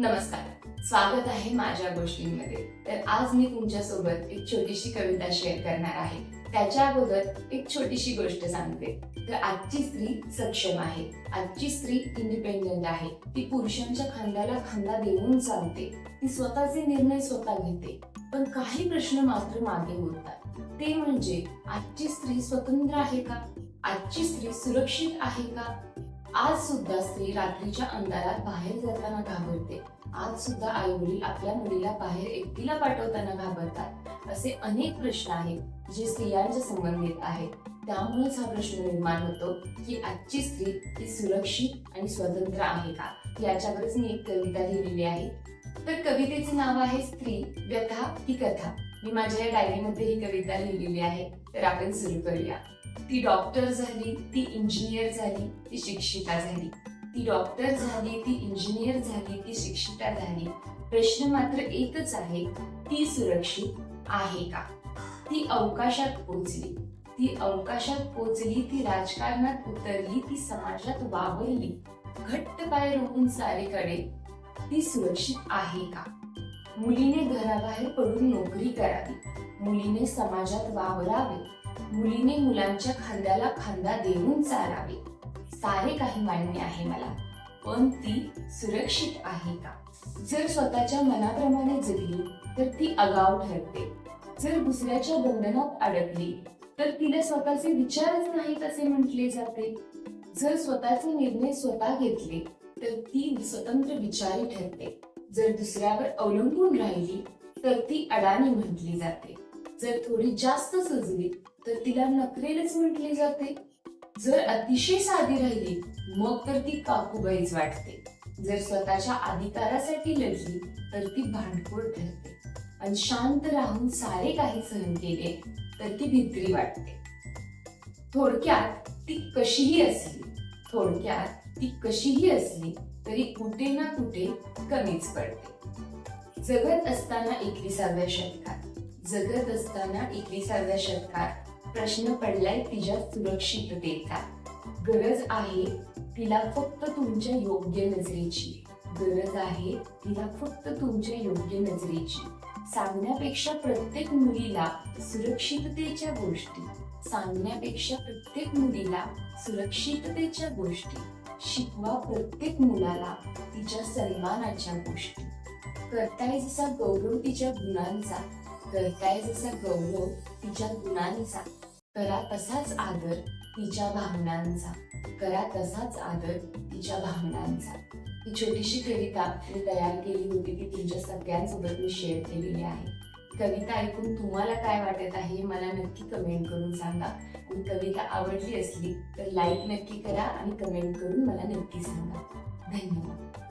नमस्कार. स्वागत आहे माझ्या गोष्टींमध्ये. तर आज मी तुमच्यासोबत एक छोटीशी कविता शेअर करणार आहे. त्याच्या अगोदर एक छोटीशी गोष्ट सांगते. तर आजची स्त्री सक्षम आहे. आजची स्त्री इंडिपेंडंट आहे. ती पुरुषांच्या खांद्याला खांदा देऊन चालते. ती स्वतःचे निर्णय स्वतः घेते. पण काही प्रश्न मात्र मागे उरतात ते म्हणजे आजची स्त्री स्वतंत्र आहे का? आजची स्त्री सुरक्षित आहे का? आज सुद्धा स्त्री रात्रीच्या अंधारात बाहेर जाताना घाबरते. आज सुद्धा आई वडील आपल्या मुलीला बाहेर एकटीला पाठवताना घाबरतात असे अनेक प्रश्न आहेत जे स्त्रियांच्या संबंधित आहेत. त्यामुळेच हा प्रश्न निर्माण होतो की आजची स्त्री ही सुरक्षित आणि स्वतंत्र आहे का? याच्यावरच मी एक कविता लिहिलेली आहे. तर कवितेचे नाव आहे स्त्री व्यथा ही कथा. मी माझ्या या डायरीमध्ये ही कविता लिहिलेली आहे. तर आपण सुरू करूया. ती डॉक्टर झाली ती इंजिनियर झाली ती शिक्षिका झाली. ती डॉक्टर झाली ती इंजिनियर झाली ती शिक्षिका झाली. प्रश्न मात्र एकच आहे ती सुरक्षित आहे का? ती अवकाशात पोचली. ती अवकाशात पोचली ती राजकारणात उतरली ती समाजात वावरली. घट्ट पाय रोखून सारेकडे ती सुरक्षित आहे का? मुलीने घराबाहेर पडून नोकरी करावी. मुलीने समाजात वावरावे. मुलीने मुलांच्या खांद्याला खांदा देऊन चालावे. सारे काही मान्य आहे मला. पण ती सुरक्षित आहे का? जर स्वतःच्या मनाप्रमाणे जगली तर ती आगाऊ ठरते. जर दुसऱ्याच्या बंधनात अडकली तर तिला स्वतःचे विचारच नाहीत असे म्हटले जाते. जर स्वतःचे निर्णय स्वतः घेतले तर ती स्वतंत्र विचारी ठरते. जर दुसऱ्यावर अवलंबून राहिली तर ती अडाणी म्हटली जाते. जर थोडी जास्त सजली तर तिला नखरेलच म्हटले जाते. जर अतिशय साधी राहिली मग तर ती काकूबाईच वाटते. जर स्वतःच्या अधिकारासाठी लढली तर ती भांडखोर ठरते. आणि शांत राहून सारे काही सहन केले तर ती भित्री वाटते. थोडक्यात ती कशीही असली थोडक्यात ती कशीही असली तरी कुठे ना कुठे कमीच पडते. जगत असताना एकविसाव्या शतकात जगत असताना एकविसाव्या शतकात प्रश्न पडलाय तिच्या सुरक्षिततेचा. गरज आहे तिला फक्त तुमच्या योग्य नजरेची. गरज आहे तिला फक्त तुमच्या योग्य नजरेची. सांगण्यापेक्षा प्रत्येक मुलीला सुरक्षिततेच्या गोष्टी सांगण्यापेक्षा प्रत्येक मुलीला सुरक्षिततेच्या गोष्टी. शिकवा प्रत्येक मुलाला तिच्या सन्मानाच्या गोष्टी. करताय जसा गौरव तिच्या गुणांचा करताय जसा गौरव तिच्या गुणांचा. करा तसाच आदर तिच्या भावनांचा. करा तसाच आदर तिच्या भावनांचा. ही छोटीशी कविता मी तयार केली होती ती तुमच्या सगळ्यांसोबत मी शेअर केलेली आहे. कविता ऐकून तुम्हाला काय वाटत आहे मला नक्की कमेंट करून सांगा. आणि कविता आवडली असली तर लाईक नक्की करा आणि कमेंट करून मला नक्की सांगा. धन्यवाद.